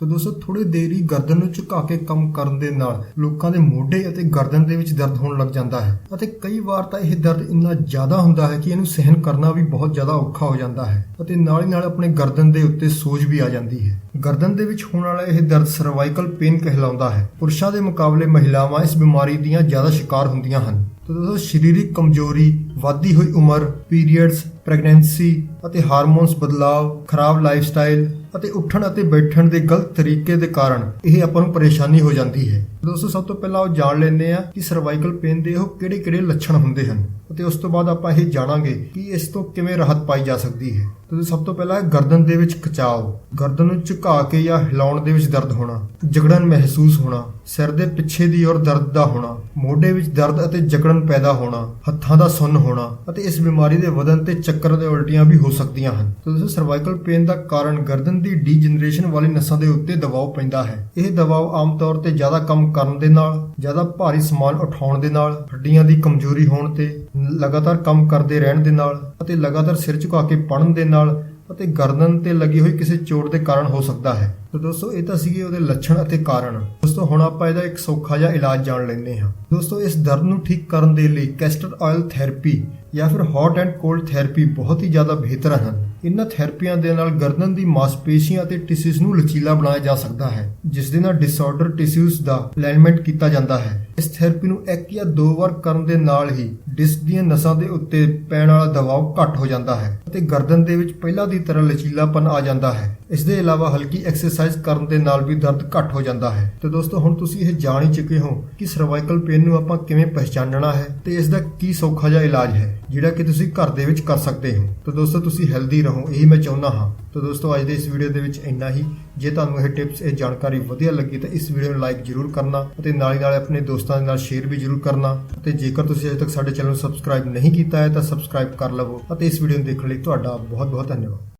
ਤਾਂ ਦੋਸਤੋ ਥੋੜੀ ਦੇਰੀ ਗਰਦਨ ਨੂੰ ਝੁਕਾ ਕੇ ਕੰਮ ਕਰਨ ਦੇ ਨਾਲ ਲੋਕਾਂ ਦੇ ਮੋਢੇ ਅਤੇ ਗਰਦਨ ਦੇ ਵਿੱਚ ਦਰਦ ਹੋਣ ਲੱਗ ਜਾਂਦਾ ਹੈ ਅਤੇ ਕਈ ਵਾਰ ਤਾਂ ਇਹ ਦਰਦ ਇੰਨਾ ਜ਼ਿਆਦਾ ਹੁੰਦਾ ਹੈ ਕਿ ਇਹਨੂੰ ਸਹਿਣ ਕਰਨਾ ਵੀ ਬਹੁਤ ਜ਼ਿਆਦਾ ਔਖਾ ਹੋ ਜਾਂਦਾ ਹੈ ਅਤੇ ਨਾਲ ਹੀ ਨਾਲ ਆਪਣੇ ਗਰਦਨ ਦੇ ਉੱਤੇ ਸੋਜ ਵੀ ਆ ਜਾਂਦੀ ਹੈ। ਗਰਦਨ ਦੇ ਵਿੱਚ ਹੋਣ ਵਾਲਾ ਇਹ ਦਰਦ ਸਰਵਾਈਕਲ ਪੇਨ ਕਹਿਲਾਉਂਦਾ ਹੈ। ਪੁਰਸ਼ਾਂ ਦੇ ਮੁਕਾਬਲੇ ਮਹਿਲਾਵਾਂ ਇਸ ਬਿਮਾਰੀ ਦੀਆਂ ਜ਼ਿਆਦਾ ਸ਼ਿਕਾਰ ਹੁੰਦੀਆਂ ਹਨ। ਤਾਂ ਦੋਸਤੋ, ਸਰੀਰਕ ਕਮਜ਼ੋਰੀ, ਵਧਦੀ ਹੋਈ ਉਮਰ ਪੀਰੀਅਡਸ ਪ੍ਰੈਗਨੈਂਸੀ ਅਤੇ ਹਾਰਮੋਨਸ ਬਦਲਾਵ ਖਰਾਬ ਲਾਈਫਸਟਾਈਲ ਅਤੇ ਉੱਠਣ ਅਤੇ ਬੈਠਣ ਦੇ ਗਲਤ ਤਰੀਕੇ ਦੇ ਕਾਰਨ ਇਹ ਆਪਾਂ ਨੂੰ ਪਰੇਸ਼ਾਨੀ ਹੋ ਜਾਂਦੀ ਹੈ। ਦੋਸਤੋ, ਸਭ ਤੋਂ ਪਹਿਲਾਂ ਉਹ ਜਾਣ ਲੈਂਦੇ ਆ ਕਿ ਸਰਵਾਈਕਲ ਪੇਨ ਦੇ ਉਹ ਕਿਹੜੇ-ਕਿਹੜੇ ਲੱਛਣ ਹੁੰਦੇ ਹਨ। ਅਤੇ ਉਸ ਤੋਂ ਬਾਅਦ ਆਪਾਂ ਇਹ ਜਾਣਾਂਗੇ ਕਿ ਇਸ ਤੋਂ ਕਿਵੇਂ ਰਾਹਤ ਪਾਈ ਜਾ ਸਕਦੀ ਹੈ। ਤੇ ਸਭ ਤੋਂ ਪਹਿਲਾਂ ਗਰਦਨ ਦੇ ਵਿੱਚ ਖਿਚਾਵ ਗਰਦਨ ਨੂੰ ਝੁਕਾ ਕੇ ਜਾਂ ਹਿਲਾਉਣ ਦੇ ਵਿੱਚ ਦਰਦ ਹੋਣਾ, ਜਕੜਨ ਮਹਿਸੂਸ ਹੋਣਾ, ਸਿਰ ਦੇ ਪਿੱਛੇ ਦੀ ਔਰ ਦਰਦ ਦਾ ਹੋਣਾ, ਮੋਢੇ ਵਿੱਚ ਦਰਦ ਅਤੇ ਜਕੜਨ ਪੈਦਾ ਹੋਣਾ, ਹੱਥਾਂ ਦਾ ਸੁੰਨ ਹੋਣਾ ਅਤੇ ਇਸ ਬਿਮਾਰੀ ਦੇ ਵਧਣ ਤੇ ਚੱਕਰ ਤੇ ਉਲਟੀਆਂ ਵੀ ਹੋ ਸਕਦੀਆਂ ਹਨ। ਤੇ ਦੋਸਤੋ ਸਰਵਾਈਕਲ ਪੇਨ ਦਾ ਕਾਰਨ ਗਰਦਨ ਦੀ ਡੀਜਨਰੇਸ਼ਨ ਵਾਲੀ ਨਸਾਂ ਦੇ ਉੱਤੇ ਦਬਾਅ ਪੈਂਦਾ ਹੈ। ਇਹ ਦਬਾਅ ਆਮ ਤੌਰ ਤੇ ਜ਼ਿਆਦਾ ਕੰਮ ਕਰਨ ਦੇ ਨਾਲ, ਜ਼ਿਆਦਾ ਭਾਰੀ ਸਮਾਨ ਉਠਾਉਣ ਦੇ ਨਾਲ, ਹੱਡੀਆਂ ਦੀ ਕਮਜ਼ੋਰੀ ਹੋਣ ਤੇ ਲਗਾਤਾਰ ਕੰਮ ਕਰਦੇ ਰਹਿਣ ਦੇ ਨਾਲ ਅਤੇ ਲਗਾਤਾਰ ਸਿਰ ਝੁਕਾ ਕੇ ਪੜਨ ਦੇ ਨਾਲ ਅਤੇ ਗਰਦਨ ਤੇ ਲੱਗੀ ਹੋਈ ਕਿਸੇ ਚੋਟ ਦੇ ਕਾਰਨ ਹੋ ਸਕਦਾ ਹੈ। ਤਾਂ ਦੋਸਤੋ, ਇਹ ਤਾਂ ਸੀਗੇ ਉਹਦੇ ਲੱਛਣ ਅਤੇ ਕਾਰਨ। ਦੋਸਤੋ, ਹੁਣ ਆਪਾਂ ਇਹਦਾ ਇੱਕ ਸੌਖਾ ਜਿਹਾ ਇਲਾਜ ਜਾਣ ਲੈਂਦੇ ਹਾਂ। ਦੋਸਤੋ, ਇਸ ਦਰਦ ਨੂੰ ਠੀਕ ਕਰਨ ਦੇ ਲਈ ਕੈਸਟਰ ਆਇਲ ਥੈਰੇਪੀ ਜਾਂ ਫਿਰ ਹੌਟ ਐਂਡ ਕੋਲਡ ਥੈਰੇਪੀ ਬਹੁਤ ਹੀ ਜ਼ਿਆਦਾ ਬਿਹਤਰ ਹਨ। ਇਹਨਾਂ ਥੈਰੇਪੀਆਂ ਦੇ ਨਾਲ ਗਰਦਨ ਦੀ ਮਾਸਪੇਸ਼ੀਆਂ ਅਤੇ ਟਿਸ਼ੂਜ਼ ਨੂੰ ਲਚੀਲਾ ਬਣਾਇਆ ਜਾ ਸਕਦਾ ਹੈ, ਜਿਸ ਦੇ ਨਾਲ ਡਿਸਆਰਡਰ ਟਿਸ਼ੂਜ਼ ਦਾ ਅਲਾਈਨਮੈਂਟ ਕੀਤਾ ਜਾਂਦਾ ਹੈ। ਇਸ ਥੈਰੇਪੀ ਨੂੰ ਇੱਕ ਜਾਂ ਦੋ ਵਾਰ ਕਰਨ ਦੇ ਨਾਲ ਹੀ ਡਿਸਕ ਦੀਆਂ ਨਸਾਂ ਦੇ ਉੱਤੇ ਪੈਣ ਵਾਲਾ ਦਬਾਅ ਘੱਟ ਹੋ ਜਾਂਦਾ ਹੈ ਅਤੇ ਗਰਦਨ ਦੇ ਵਿੱਚ ਪਹਿਲਾਂ ਦੀ ਤਰ੍ਹਾਂ ਲਚੀਲਾਪਨ ਆ ਜਾਂਦਾ ਹੈ। ਇਸ ਦੇ ਇਲਾਵਾ ਹਲਕੀ ਐਕਸਰਸਾਈਜ਼ ਕਰਨ ਦੇ ਨਾਲ ਵੀ ਦਰਦ ਘੱਟ ਹੋ ਜਾਂਦਾ ਹੈ। ਤੇ ਦੋਸਤੋ, ਹੁਣ ਤੁਸੀਂ ਇਹ ਜਾਣ ਹੀ ਚੁੱਕੇ ਹੋ ਕਿ ਸਰਵਾਈਕਲ ਪੇਨ ਨੂੰ ਆਪਾਂ ਕਿਵੇਂ ਪਛਾਣਨਾ ਹੈ ਤੇ ਇਸ ਦਾ ਕੀ ਸੌਖਾ ਜਿਹਾ ਇਲਾਜ ਹੈ। ਜਿਹੜਾ ਕਿ ਤੁਸੀਂ ਘਰ ਦੇ ਵਿੱਚ ਕਰ ਸਕਦੇ ਹੋ। ਤਾਂ ਦੋਸਤੋ, ਤੁਸੀਂ ਹੈਲਦੀ ਰਹੋ, ਇਹੀ ਮੈਂ ਚਾਹੁੰਦਾ ਹਾਂ। ਤਾਂ ਦੋਸਤੋ, ਅੱਜ ਦੇ ਇਸ ਵੀਡੀਓ ਦੇ ਵਿੱਚ ਇੰਨਾ ਹੀ। ਜੇ ਤੁਹਾਨੂੰ ਇਹ ਟਿਪਸ ਇਹ ਜਾਣਕਾਰੀ ਵਧੀਆ ਲੱਗੀ, ਤਾਂ ਇਸ ਵੀਡੀਓ ਨੂੰ ਲਾਈਕ ਜ਼ਰੂਰ ਕਰਨਾ ਅਤੇ ਨਾਲ ਹੀ ਨਾਲ ਆਪਣੇ ਦੋਸਤਾਂ ਦੇ ਨਾਲ ਸ਼ੇਅਰ ਵੀ ਜ਼ਰੂਰ ਕਰਨਾ। ਅਤੇ ਜੇਕਰ ਤੁਸੀਂ ਅਜੇ ਤੱਕ ਸਾਡੇ ਚੈਨਲ ਨੂੰ ਸਬਸਕ੍ਰਾਈਬ ਨਹੀਂ ਕੀਤਾ ਹੈ, ਤਾਂ ਸਬਸਕ੍ਰਾਈਬ ਕਰ ਲਵੋ ਅਤੇ ਇਸ ਵੀਡੀਓ ਨੂੰ ਦੇਖਣ ਲਈ ਤੁਹਾਡਾ ਬਹੁਤ ਬਹੁਤ ਧੰਨਵਾਦ।